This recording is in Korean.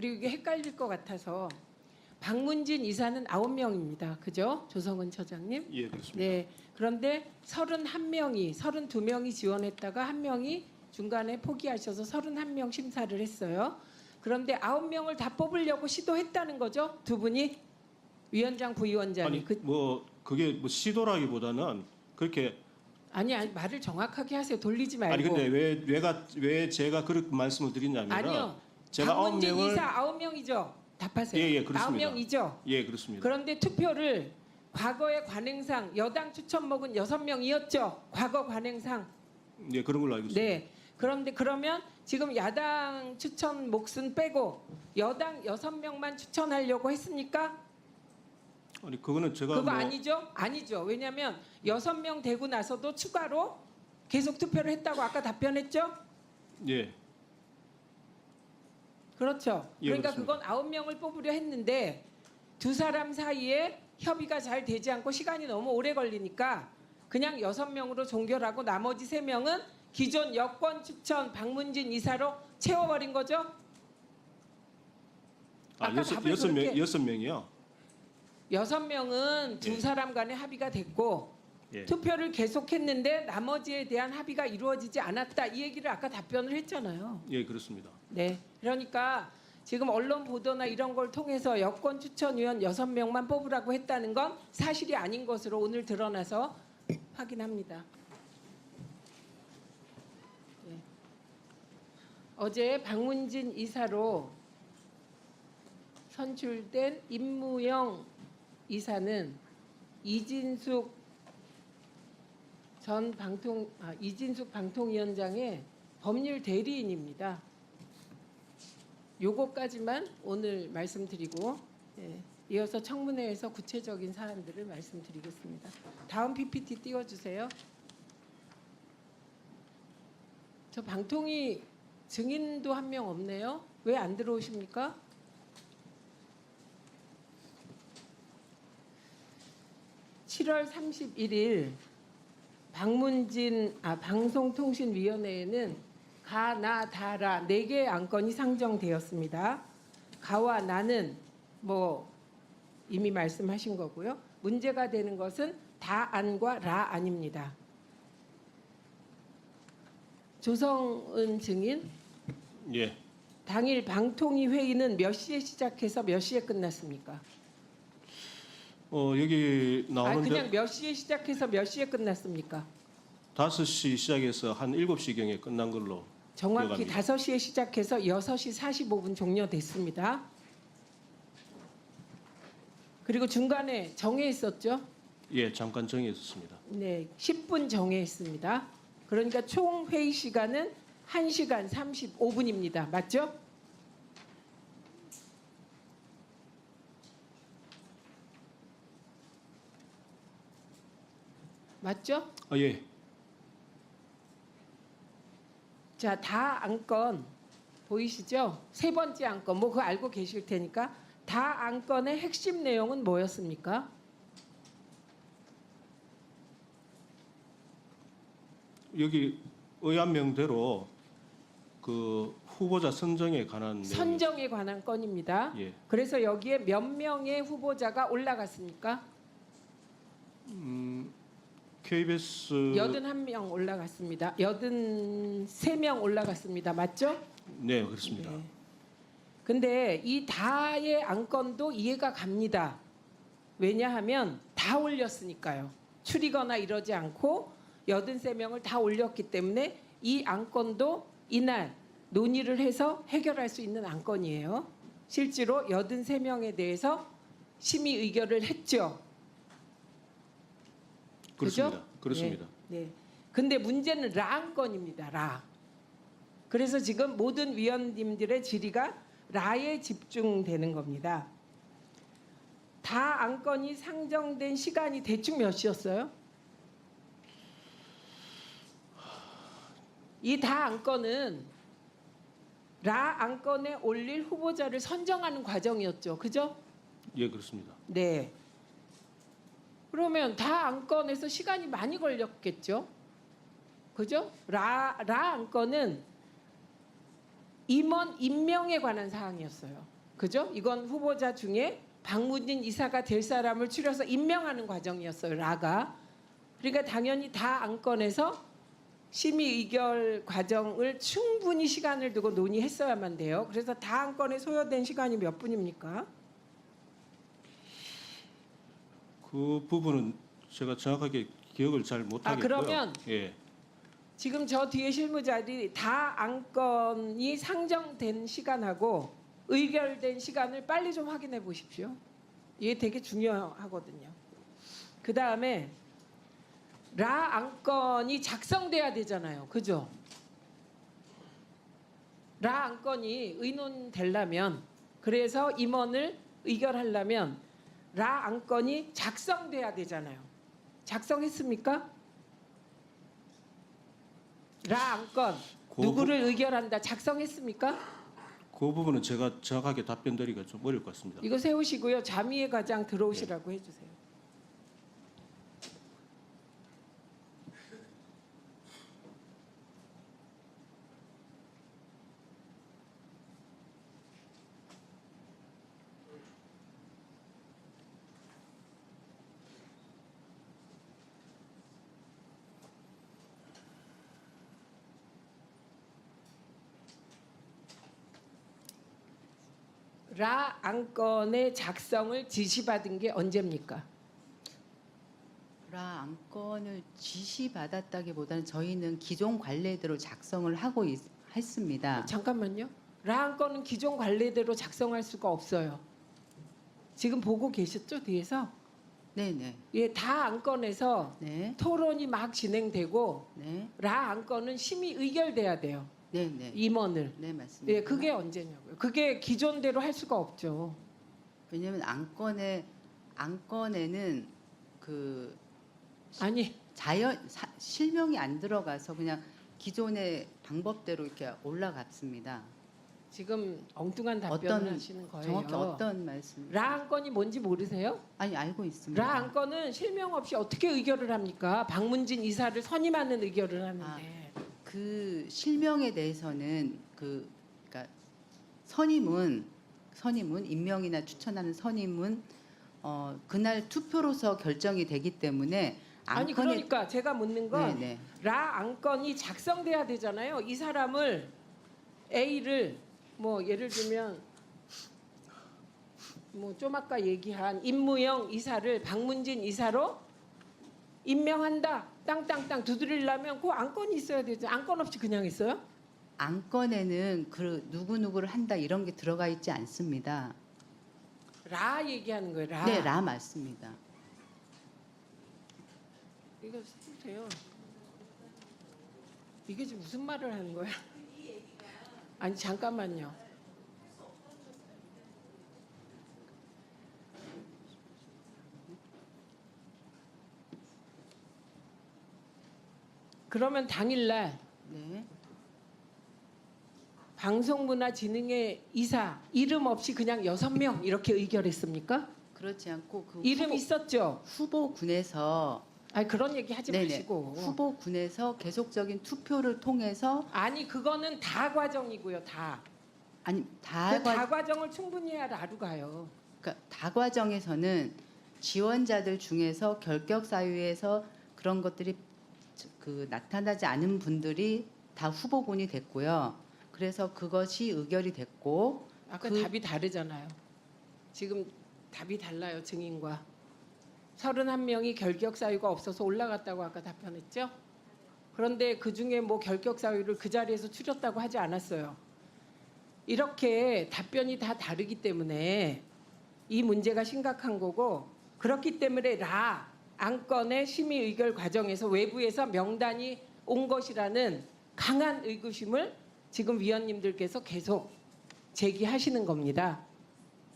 그리고 이게 헷갈릴 것 같아서 박문진 이사는 9명입니다. 그죠? 조성은 처장님? 예, 그렇습니다. 네. 그런데 31명이 32명이 지원했다가 한 명이 중간에 포기하셔서 31명 심사를 했어요. 그런데 9명을 다 뽑으려고 시도했다는 거죠? 두 분이 위원장 부위원장이 아니 그 뭐 그게 뭐 시도라기보다는 그렇게 아니, 아니 말을 정확하게 하세요. 돌리지 말고. 아니 근데 왜 왜가 왜 제가 그렇게 말씀을 드리냐면은 아니요. 제가 아홉 박문진 명을 이사 아홉 명이죠. 답하세요. 예, 예, 그렇습니다. 아홉 명이죠. 예 그렇습니다. 그런데 투표를 과거의 관행상 여당 추천목은 여섯 명이었죠. 과거 관행상. 예 그런 걸로 알고 있습니다. 네. 그런데 그러면 지금 야당 추천 몫은 빼고 여당 여섯 명만 추천하려고 했습니까? 아니 그거는 제가 그거 뭐 아니죠? 아니죠. 왜냐하면 여섯 명 되고 나서도 추가로 계속 투표를 했다고 아까 답변했죠? 예 그렇죠. 예, 그러니까 그렇습니다. 그건 아홉 명을 뽑으려 했는데 두 사람 사이에 협의가 잘 되지 않고 시간이 너무 오래 걸리니까 그냥 여섯 명으로 종결하고 나머지 세 명은 기존 여권 추천 박문진 이사로 채워버린 거죠? 아 아까 여섯 답을 여섯 명 그렇게- 여섯 명이요. 여섯 명은 두 예. 사람 간의 합의가 됐고 예. 투표를 계속했는데 나머지에 대한 합의가 이루어지지 않았다 이 얘기를 아까 답변을 했잖아요. 예 그렇습니다. 네. 그러니까 지금 언론 보도나 이런 걸 통해서 여권 추천위원 여섯 명만 뽑으라고 했다는 건 사실이 아닌 것으로 오늘 드러나서 확인합니다. 네. 어제 박문진 이사로 선출된 임무영 이사는 이진숙 전 방통 아, 이진숙 방통위원장의 법률 대리인입니다. 요거까지만 오늘 말씀드리고 예, 이어서 청문회에서 구체적인 사안들을 말씀드리겠습니다. 다음 PPT 띄워주세요. 저 방통위 증인도 한 명 없네요. 왜 안 들어오십니까? (7월 31일) 박문진 아 방송통신위원회에는 가 나 다라 네 개의 안건이 상정되었습니다. 가와 나는 뭐 이미 말씀하신 거고요. 문제가 되는 것은 다 안과 라 안입니다. 조성은 증인 예 당일 방통위 회의는 몇 시에 시작해서 몇 시에 끝났습니까? 어 여기 아 나오는데 그냥 몇 시에 시작해서 몇 시에 끝났습니까? 다섯 시 시작해서 한 일곱 시 경에 끝난 걸로 정확히 기억합니다. 5시에 시작해서 6시 45분 종료됐습니다. 그리고 중간에 정해 있었죠? 예 잠깐 정해졌습니다. 네, 10분 정해 있습니다. 그러니까 총 회의 시간은 1시간 35분입니다. 맞죠? 맞죠? 아 예. 자, 다 안건 보이시죠? 세 번째 안건 뭐 그거 알고 계실 테니까 다 안건의 핵심 내용은 뭐였습니까? 여기 의안명대로 그 후보자 선정에 관한. 선정에 관한 건입니다. 예. 그래서 여기에 몇 명의 후보자가 올라갔습니까? 음, KBS 여든 한명 올라갔습니다. 여든 세명 올라갔습니다. 맞죠? 네 그렇습니다. 네. 근데 이 다의 안건도 이해가 갑니다. 왜냐하면 다 올렸으니까요. 추리거나 이러지 않고 여든 세 명을 다 올렸기 때문에 이 안건도 이날 논의를 해서 해결할 수 있는 안건이에요. 실제로 여든 세 명에 대해서 심의 의결을 했죠. 그렇습니다. 그죠? 그렇습니다. 네, 네. 근데 문제는 라 건입니다. 라. 그래서 지금 모든 위원님들의 질의가 라에 집중되는 겁니다. 다 안건이 상정된 시간이 대충 몇 시였어요? 이 다 안건은 라 안건에 올릴 후보자를 선정하는 과정이었죠. 그죠? 예 그렇습니다. 네. 그러면 다 안건에서 시간이 많이 걸렸겠죠? 그죠? 라, 라 안건은 임원 임명에 관한 사항이었어요. 그죠? 이건 후보자 중에 박문진 이사가 될 사람을 추려서 임명하는 과정이었어요. 라가. 그러니까 당연히 다 안건에서 심의 의결 과정을 충분히 시간을 두고 논의했어야만 돼요. 그래서 다 안건에 소요된 시간이 몇 분입니까? 그 부분은 제가 정확하게 기억을 잘 못하겠고요. 아, 그러면 예. 지금 저 뒤에 실무자들이 다 안건이 상정된 시간하고 의결된 시간을 빨리 좀 확인해 보십시오. 이게 되게 중요하거든요. 그 다음에 라 안건이 작성돼야 되잖아요. 그죠? 라 안건이 의논되려면 그래서 임원을 의결하려면 라 안건이 작성돼야 되잖아요. 작성했습니까? 라 안건 그 누구를 의결한다 작성했습니까? 그 부분은 제가 정확하게 답변 드리기가 좀 어려울 것 같습니다. 이거 세우시고요. 자미의 과장 들어오시라고 해주세요. 라 안건의 작성을 지시받은 게 언제입니까? 라 안건을 지시받았다기보다는 저희는 기존 관례대로 작성을 하고 있, 했습니다. 잠깐만요. 라 안건은 기존 관례대로 작성할 수가 없어요. 지금 보고 계셨죠 뒤에서? 네네. 예, 다 안건에서 네. 토론이 막 진행되고 네. 라 안건은 심의 의결돼야 돼요. 네 네. 임원을. 네 맞습니다. 예, 그게 언제냐고요. 그게 기존대로 할 수가 없죠. 왜냐하면 안건에 안건에는 그 아니, 자연 사, 실명이 안 들어가서 그냥 기존의 방법대로 이렇게 올라갔습니다. 지금 엉뚱한 답변을 어떤 하시는 거예요. 정확히 어떤 말씀? 라 안건이 뭔지 모르세요? 아니 알고 있습니다. 라 안건은 실명 없이 어떻게 의결을 합니까? 박문진 이사를 선임하는 의결을 하는데. 아. 그 실명에 대해서는 그 그러니까 선임은 선임은 임명이나 추천하는 선임은 어 그날 투표로서 결정이 되기 때문에 아니 그러니까 제가 묻는 건 네네 라 안건이 작성돼야 되잖아요. 이 사람을 A를 뭐 예를 들면 뭐 좀 아까 얘기한 임무영 이사를 박문진 이사로 임명한다. 땅땅땅 두드리려면 그 안건이 있어야 되죠. 안건 없이 그냥 있어요? 안건에는 그 누구 누구를 한다 이런 게 들어가 있지 않습니다. 라 얘기하는 거예요. 라. 네, 라 맞습니다. 이거 보세요. 이게 지금 무슨 말을 하는 거야? 아니 잠깐만요. 그러면 당일날 네, 방송문화진흥회 이사 이름 없이 그냥 여섯 명 이렇게 의결했습니까? 그렇지 않고 그 이름 후보, 있었죠. 후보군에서 아니 그런 얘기 하지 네네. 마시고. 후보군에서 계속적인 투표를 통해서 아니 그거는 다 과정이고요. 다. 아니 그다 과, 다 과정을 충분히 해야 라루 가요. 그러니까 다 과정에서는 지원자들 중에서 결격 사유에서 그런 것들이 그 나타나지 않은 분들이 다 후보군이 됐고요. 그래서 그것이 의결이 됐고 아까 그- 답이 다르잖아요. 지금 답이 달라요. 증인과. 31명이 결격 사유가 없어서 올라갔다고 아까 답변했죠? 그런데 그 중에 뭐 결격 사유를 그 자리에서 추렸다고 하지 않았어요. 이렇게 답변이 다 다르기 때문에 이 문제가 심각한 거고 그렇기 때문에 라 안건의 심의 의결 과정에서 외부에서 명단이 온 것이라는 강한 의구심을 지금 위원님들께서 계속 제기하시는 겁니다.